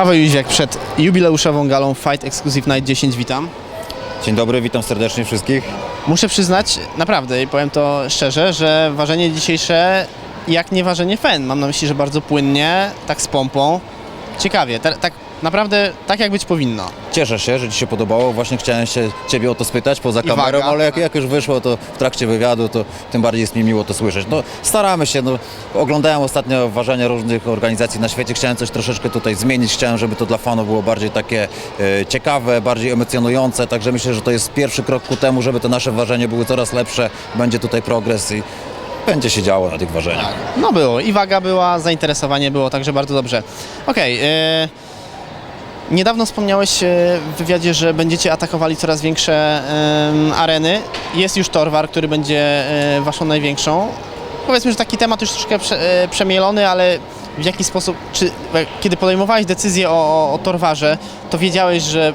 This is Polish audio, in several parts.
Paweł Jóźwiak przed jubileuszową galą Fight Exclusive Night 10, witam. Dzień dobry, witam serdecznie wszystkich. Muszę przyznać, naprawdę, i powiem to szczerze, że ważenie dzisiejsze jak nie ważenie fen. Mam na myśli, że bardzo płynnie, tak z pompą. Ciekawie, tak naprawdę tak jak być powinno. Cieszę się, że Ci się podobało. Właśnie chciałem się Ciebie o to spytać poza kamerą, waga. ale jak, jak już wyszło to w trakcie wywiadu, to tym bardziej jest mi miło to słyszeć. No, staramy się. No, oglądałem ostatnio ważenia różnych organizacji na świecie. Chciałem coś troszeczkę tutaj zmienić. Chciałem, żeby to dla fanów było bardziej takie e, ciekawe, bardziej emocjonujące. Także myślę, że to jest pierwszy krok ku temu, żeby te nasze ważenia były coraz lepsze. Będzie tutaj progres i będzie się działo na tych ważeniach. No było, i waga była, zainteresowanie było, także bardzo dobrze. Okej, e, niedawno wspomniałeś e, w wywiadzie, że będziecie atakowali coraz większe areny. Jest już Torwar, który będzie e, waszą największą. Powiedzmy, że taki temat już troszkę e, przemielony, ale w jaki sposób, czy kiedy podejmowałeś decyzję o, o Torwarze, to wiedziałeś, że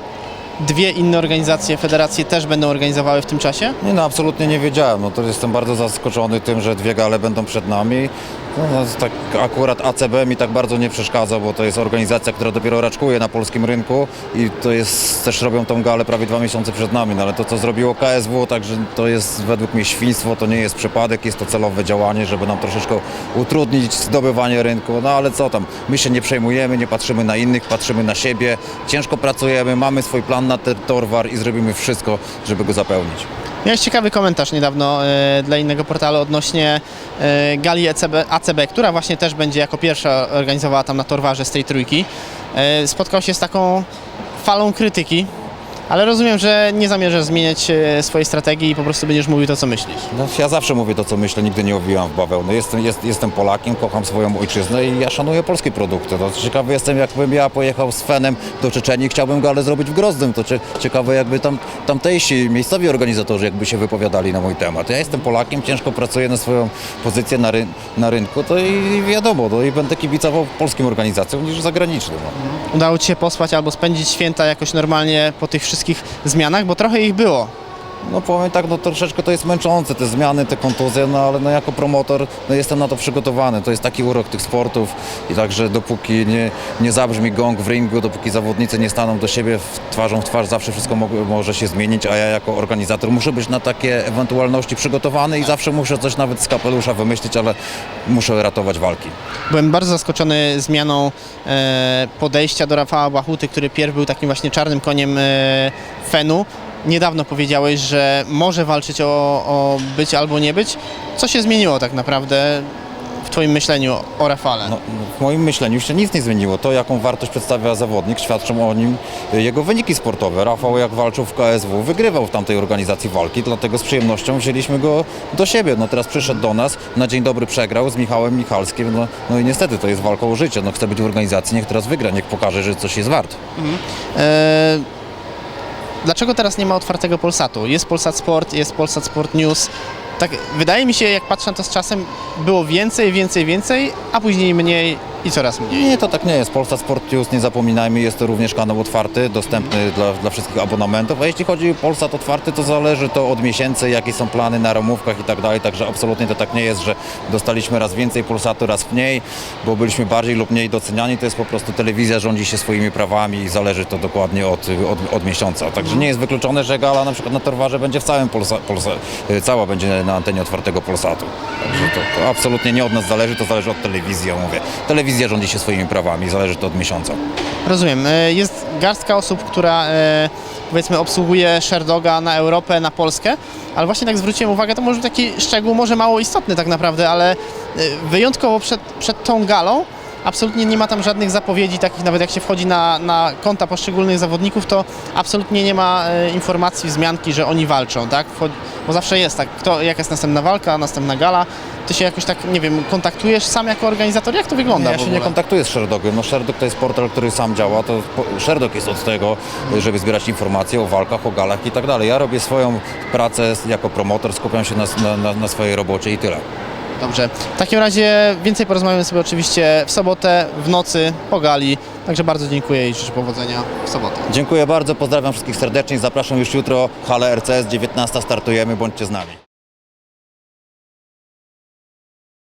dwie inne organizacje, federacje też będą organizowały w tym czasie? Nie no, absolutnie nie wiedziałem. No to jestem bardzo zaskoczony tym, że dwie gale będą przed nami. No, no, tak akurat ACB mi tak bardzo nie przeszkadza, bo to jest organizacja, która dopiero raczkuje na polskim rynku i to jest, też robią tą galę prawie dwa miesiące przed nami, no ale to co zrobiło KSW, także to jest według mnie świństwo, to nie jest przypadek, jest to celowe działanie, żeby nam troszeczkę utrudnić zdobywanie rynku, no ale co tam, my się nie przejmujemy, nie patrzymy na innych, patrzymy na siebie, ciężko pracujemy, mamy swój plan na ten torwar i zrobimy wszystko, żeby go zapełnić. Miałeś ciekawy komentarz niedawno e, dla innego portalu odnośnie e, gali ECB, ACB, która właśnie też będzie jako pierwsza organizowała tam na Torwarze z tej trójki. E, spotkał się z taką falą krytyki, ale rozumiem, że nie zamierzasz zmieniać e, swojej strategii i po prostu będziesz mówił to, co myślisz. No, ja zawsze mówię to, co myślę, nigdy nie owijam w bawełnę. Jestem, jest, jestem Polakiem, kocham swoją ojczyznę i ja szanuję polskie produkty. No, ciekawy jestem, jakbym ja pojechał z Fenem do Czeczenii, chciałbym galę zrobić w Grozdym. To cie, ciekawe, jakby tam, tamtejsi miejscowi organizatorzy jakby się wypowiadali na mój temat. Ja jestem Polakiem, ciężko pracuję na swoją pozycję na, ry, na rynku, to i wiadomo, no, i będę kibicował polskim organizacjom niż zagranicznym. No. Udało Ci się posłać albo spędzić święta jakoś normalnie po tych wszystkich zmianach, bo trochę ich było. No powiem tak, no troszeczkę to jest męczące, te zmiany, te kontuzje, no ale no jako promotor no jestem na to przygotowany. To jest taki urok tych sportów i także dopóki nie, nie zabrzmi gong w ringu, dopóki zawodnicy nie staną do siebie w twarzą w twarz, zawsze wszystko mo- może się zmienić, a ja jako organizator muszę być na takie ewentualności przygotowany i zawsze muszę coś nawet z kapelusza wymyślić, ale muszę ratować walki. Byłem bardzo zaskoczony zmianą e, podejścia do Rafała Bachuty, który pierw był takim właśnie czarnym koniem e, Fenu. Niedawno powiedziałeś, że może walczyć o, o być albo nie być. Co się zmieniło tak naprawdę w Twoim myśleniu o Rafale? No, w moim myśleniu się nic nie zmieniło. To, jaką wartość przedstawia zawodnik, świadczą o nim y, jego wyniki sportowe. Rafał, jak walczył w KSW, wygrywał w tamtej organizacji walki, dlatego z przyjemnością wzięliśmy go do siebie. No teraz przyszedł do nas, na dzień dobry przegrał z Michałem Michalskim, no, no i niestety to jest walka o życie. No chce być w organizacji, niech teraz wygra, niech pokaże, że coś jest wart. E, dlaczego teraz nie ma otwartego Polsatu? Jest Polsat Sport, jest Polsat Sport News. Tak, wydaje mi się, jak patrzę na to z czasem, było więcej, więcej, więcej, a później mniej i coraz mniej. Nie, to tak nie jest. Polsat Sport News, nie zapominajmy, jest to również kanał otwarty, dostępny dla, dla wszystkich abonamentów. A jeśli chodzi o Polsat otwarty, to zależy to od miesięcy, jakie są plany na ramówkach i tak dalej. Także absolutnie to tak nie jest, że dostaliśmy raz więcej Polsatu, raz mniej, bo byliśmy bardziej lub mniej doceniani. To jest po prostu telewizja rządzi się swoimi prawami i zależy to dokładnie od, od, od miesiąca. Także nie jest wykluczone, że gala na przykład na Torwarze będzie w całym Polsa, Polsa, cała będzie na antenie otwartego Polsatu. Także to, to absolutnie nie od nas zależy, to zależy od telewizji, ja mówię. Telewizja rządzi się swoimi prawami, zależy to od miesiąca. Rozumiem. E, Jest garstka osób, która e, powiedzmy obsługuje Sherdoga na Europę, na Polskę, ale właśnie tak zwróciłem uwagę, to może taki szczegół, może mało istotny tak naprawdę, ale e, wyjątkowo przed, przed tą galą absolutnie nie ma tam żadnych zapowiedzi, takich nawet jak się wchodzi na, na konta poszczególnych zawodników, to absolutnie nie ma e, informacji, wzmianki, że oni walczą, tak? Wchodzi, bo zawsze jest tak, kto, jaka jest następna walka, następna gala, ty się jakoś tak, nie wiem, kontaktujesz sam jako organizator, jak to wygląda ja w się ogóle? nie kontaktuję z Sherdogiem. No Sherdog to jest portal, który sam działa. To po- Sherdog jest od tego, żeby zbierać informacje o walkach, o galach i tak dalej. Ja robię swoją pracę jako promotor, skupiam się na, na, na swojej robocie i tyle. Dobrze. W takim razie więcej porozmawiamy sobie oczywiście w sobotę, w nocy, po gali. Także bardzo dziękuję i życzę powodzenia w sobotę. Dziękuję bardzo, pozdrawiam wszystkich serdecznie. Zapraszam już jutro. Hale RCS 19 startujemy, bądźcie z nami.